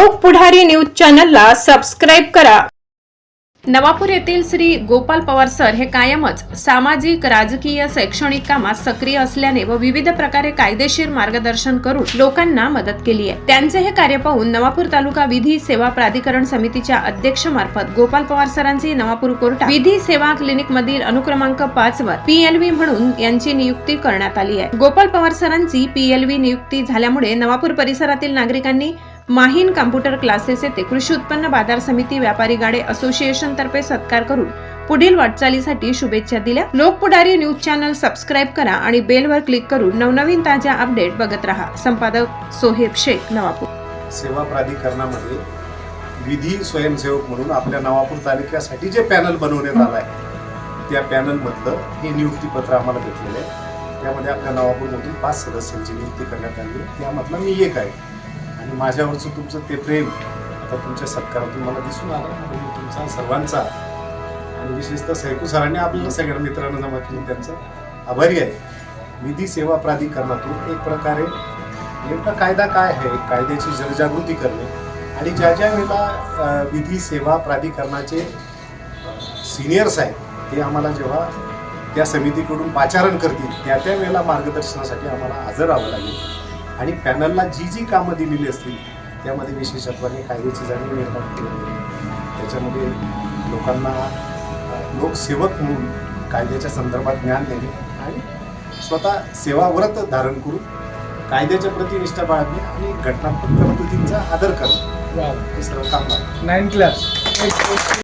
लोक पुढारी न्यूज चॅनलला सबस्क्राईब करा. नवापूर येथील श्री गोपाल पवार सर हे कायमच सामाजिक राजकीय शैक्षणिक कामात सक्रिय असल्याने व विविध प्रकारे कायदेशीर मार्गदर्शन करून लोकांना मदत केली आहे. त्यांचे हे कार्य पाहून नवापूर तालुका विधी सेवा प्राधिकरण समितीच्या अध्यक्षमार्फत गोपाल पवार सरांची नवापूर कोर्टात विधी सेवा क्लिनिक मधील अनुक्रमांक पाच वर पीएलव्ही म्हणून यांची नियुक्ती करण्यात आली आहे. गोपाल पवार सरांची पीएलव्ही नियुक्ती झाल्यामुळे नवापूर परिसरातील नागरिकांनी माहीन कॉम्प्युटर क्लासेस येथे कृषी उत्पन्न बाजार समिती व्यापारी गाडे असोसिएशन तर्फे सत्कार करून पुढील वाटचालीसाठी शुभेच्छा दिल्या. लोकपुढारी न्यूज चॅनल सबस्क्राईब करा आणि बेलवर क्लिक करून नवनवीन ताज्या अपडेट बघत रहा. संपादक सोहेब शेख नवापूर. सेवा प्राधिकरणामध्ये विधी स्वयंसेवक म्हणून आपल्या नवापूर तालुक्यासाठी जे पॅनल बनवण्यात आलं आहे त्या पॅनलमधलं हे नियुक्तीपत्र आम्हाला भेटलेलं आहे. त्यामध्ये आपल्या नवापूरमधून पाच सदस्यांची नियुक्ती करण्यात आली आहे. त्यामधला मी एक आहे. आणि माझ्यावरचं तुमचं ते प्रेम आता तुमच्या सत्कारातून मला दिसून आलं. आणि तुमचा सर्वांचा आणि विशेषतः सैकू सरांनी आपल्याला सगळ्या मित्रांना जमा केली त्यांचा. आभारी आहे. विधी सेवा प्राधिकरणातून एक प्रकारे नेमका कायदा काय आहे कायद्याची जनजागृती करणे आणि ज्या ज्या वेळेला विधी सेवा प्राधिकरणाचे सिनियर्स आहेत ते आम्हाला जेव्हा त्या समितीकडून पाचारण करतील त्या त्या वेळेला मार्गदर्शनासाठी आम्हाला हजर राहावं लागेल. आणि पॅनलला जी जी कामं दिलेली असतील त्यामध्ये विशेषत्वाने कायद्याची जाणीव निर्माण केली त्याच्यामध्ये लोकांना लोकसेवक म्हणून कायद्याच्या संदर्भात ज्ञान देणे आणि स्वतः सेवाव्रत धारण करून कायद्याच्या प्रती निष्ठा बाळगणे आणि घटनात्मक तरतुदींचा आदर करणे हे सर्व काम. Nine class